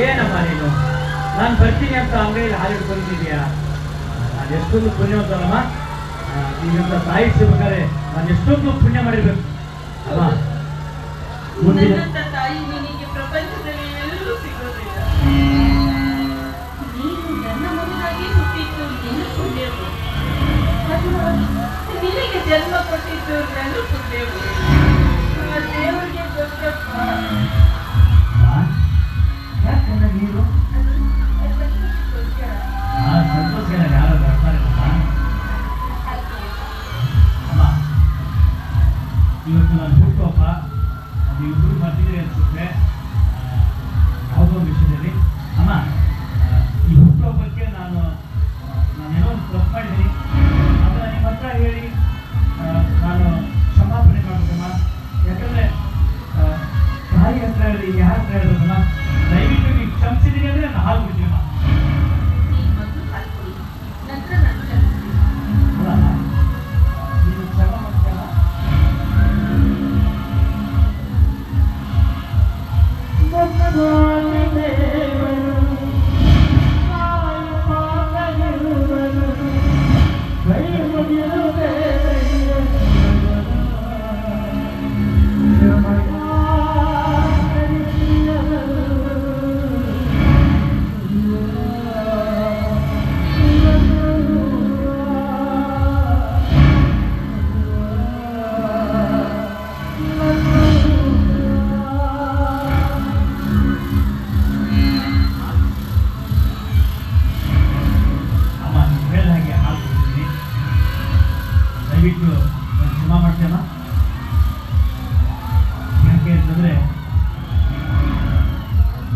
ಏನಮ್ಮ ನೀನು? ನಾನು ಬರ್ತೀನಿ ಅಂತ ಅಂಗಡಿಯಲ್ಲಿ ಹಾಲು ಹಿಡ್ಕೊಂಡಿದ್ಯಾ ನಾನು ಎಷ್ಟೊಂದು ಪುಣ್ಯವಂತನಮ್ಮ ತಾಯಿ ಸಿಗ್ಬೇಕಾದ್ರೆ ನಾನು ಎಷ್ಟೊಂದು ಪುಣ್ಯ ಮಾಡಿರ್ಬೇಕು. ಅಲ್ಲ ಮುಂದಿನ ಪ್ರಪಂಚದಲ್ಲಿ ಸಿಗೋದಿಲ್ಲ. ನೀನು ಜನ್ಮ ಕೊಟ್ಟಿದ್ದು ನನ್ನ ಪುಣ್ಯವು. ದೇವರಿಗೆ ದಯವಿಟ್ಟು ಸಿನಿಮಾ ಮಾಡ್ತೇನ ಯಾಕೆ ಅಂತಂದ್ರೆ,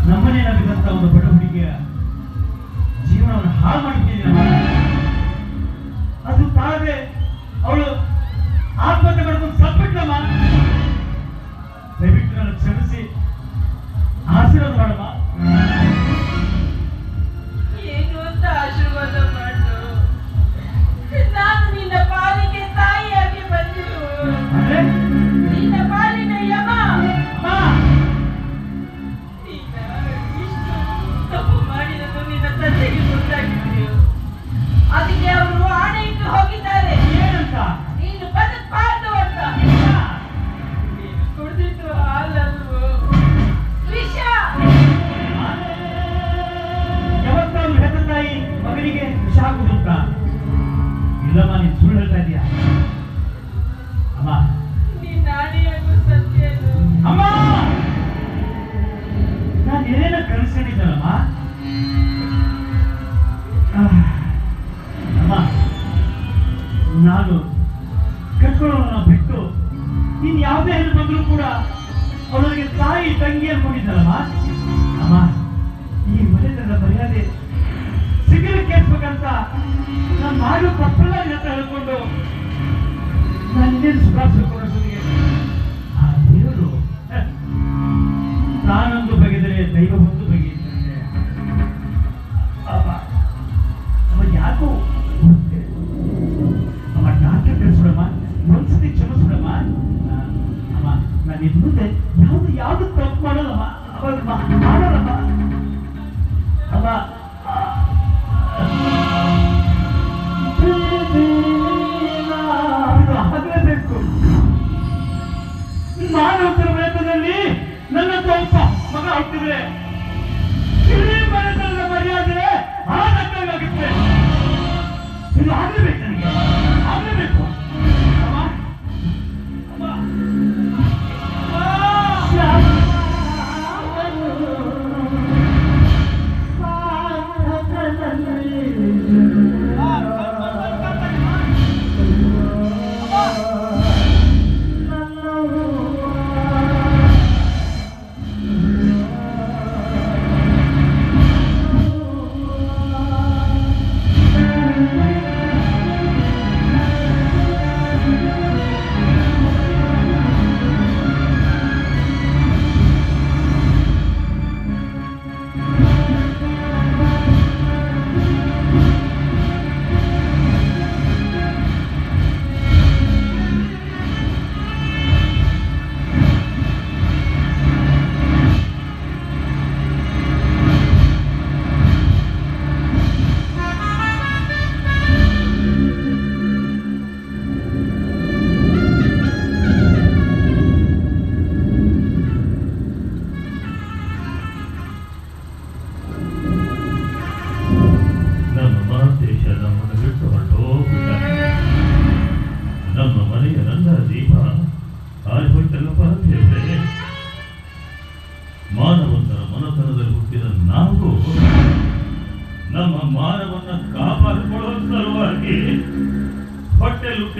ನಮ್ಮನೆ ಒಂದು ಬಡ ಹುಡುಗಿಯ ಜೀವನವನ್ನು ಹಾಳು ಮಾಡಿಬಿಟ್ಟಿದ್ದೀನಮ್ಮ ಅದು ತಾವೇ ಅವಳು ಆತ್ಮಹತ್ಯೆ ಮಾಡ್ಕೊಂಡು ಸತ್ಬಿಟ್ಲಮ್ಮ ದಯವಿಟ್ಟು ನಾನು ಕ್ಷಮಿಸಿ. ಆಶೀರ್ವಾದ ಮಾಡಮ್ಮ. ಹೋಗಿದ್ದಾರೆ. ಏನಂತ? ನೀನು ಬದುಕಬಾರ್ದು ಅಂತ. ನೀನು ಕುಡಿದಿದ್ದು ಹಾಲಲ್ವೋ ವಿಷ. ಯಾವತ್ತಾದ್ರೂ ಹೆತ್ತ ತಾಯಿ ಮಗನಿಗೆ ವಿಷ ಹಾಕುದುಂಟ ಇಲ್ಲಮ್ಮ ನೀನು ಸುಳ್ಳು ಹೇಳ್ತಾ ಇದೀಯ? ಅಮ್ಮ. ನಿನ್ನ ಆಣೆಯಾಗೂ ಸತ್ಯನು. ಅಮ್ಮ! ನಾನು ಏನೇನೋ ಕನಸ್ಕೊಂಡಿದ್ದಲ್ಲಮ್ಮ ಆಹ್. ನಾನು ಮಾಡೋ ತಪ್ಪಲ್ಲ ಅಂತ ಹೇಳ್ಕೊಂಡು ನಾನು ಇನ್ನೇನು ಸುಖ ಆ ದೇವರು ನಾನೊಂದು ಬಗೆದರೆ ದೈವ ಒಂದು ಬಗೆಯಿದ್ದಂತೆ. ಅಮ್ಮ ಅಮ್ಮ ಯಾಕೋ ಹುಟ್ಟೆ? ಅಮ್ಮ ಯಾವ್ದು ಯಾವ್ದು ತಪ್ಪು ಮಾಡೋದಮ್ಮ, ಅವಾಗ ಮಾಡೋದಮ್ಮ. ಮಾಡಲ್ಲಮ್ಮ ಮಾನವತರ ಪ್ರಯತ್ನದಲ್ಲಿ ನನ್ನ ಒಬ್ಬ ಮಗ ಹುಟ್ಟಿದ್ರೆ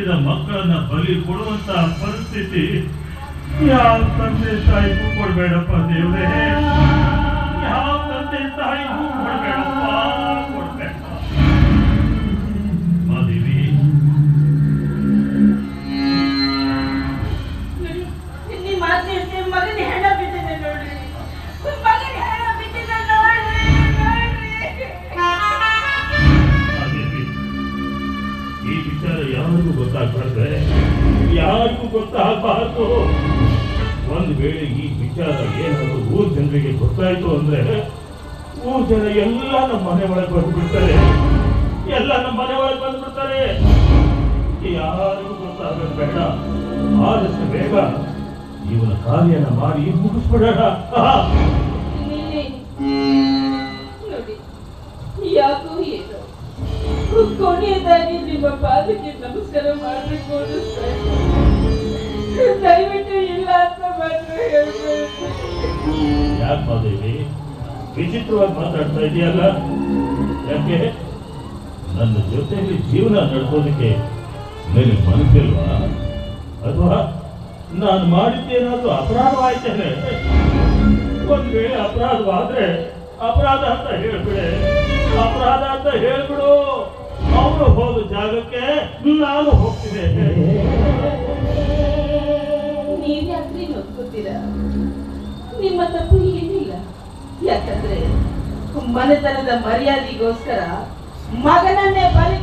ಹೊಟ್ಟೆಲುಟ್ಟಿದ ಮಕ್ಕಳನ್ನ ಬಲಿ ಕೊಡುವಂತಹ ಪರಿಸ್ಥಿತಿ ಯಾವ ತಂದೆ ತಾಯಿಗೂ ಕೊಡ್ಬೇಡಪ್ಪ ದೇವ್ರೆ? ಯಾವ ತಂದೆ ತಾಯಿಗೂ ಕೊಡ್ಬೇಡಪ್ಪ? ಯಾರಿಗೂ ಗೊತ್ತಾಗಬಾರ್ದು. ಒಂದು ವೇಳೆ ಈ ವಿಚಾರ ಏನಾದ್ರು ಊರ್ ಜನರಿಗೆ ಗೊತ್ತಾಯಿತು ಅಂದ್ರೆ ಊರ್ ಜನ ಎಲ್ಲ ನಮ್ಮ ಮನೆ ಒಳಗೆ ಬಂದ್ಬಿಡ್ತಾರೆ. ಎಲ್ಲ ನಮ್ಮ ಮನೆ ಒಳಗೆ ಬಂದ್ಬಿಡ್ತಾರೆ. ಯಾರಿಗೂ ಗೊತ್ತಾಗೋದು ಬೇಡ ಆದಷ್ಟು ಬೇಗ ಇವನ ಕಾರ್ಯನ ಮಾಡಿ ಮುಗಿಸ್ಬಿಡೋಣ. ಯಾಕೋ ಏನೋ. ಕೊನೆಯದಾಗಿ ನಿಮ್ಮ ಪಾದಕ್ಕೆ ನಮಸ್ಕಾರ ಮಾಡಬೇಕು ಅನ್ನಿಸ್ತಾ. ಯಾಕೆ ಮಾದೇವಿ ವಿಚಿತ್ರವಾಗಿ ಮಾತಾಡ್ತಾ ಇದೆಯಲ್ಲ? ಯಾಕೆ? ನನ್ನ ಜೊತೆಯಲ್ಲಿ ಜೀವನ ನಡೆಸೋದಕ್ಕೆ ನಿನಗೆ ಮನಸ್ಸಿಲ್ವಾ? ಅಥವಾ ನಾನು ಮಾಡಿದ್ದೇನಾದ್ರೂ ಅಪರಾಧವಾಯ್ತೇನೆ ಒಂದ್ ವೇಳೆ ಅಪರಾಧವಾದ್ರೆ ಅಪರಾಧ ಅಂತ ಹೇಳ್ಬಿಡೆ. ಅಪರಾಧ ಅಂತ ಹೇಳ್ಬಿಡು. ಅವರು ಹೋದ ಜಾಗಕ್ಕೆ ನಾನು ಹೋಗ್ತಿದ್ದೆ ಮನೆತನದ ಮರ್ಯಾದೆಗೋಸ್ಕರ ಮಗನನ್ನೇ ಬಲಿ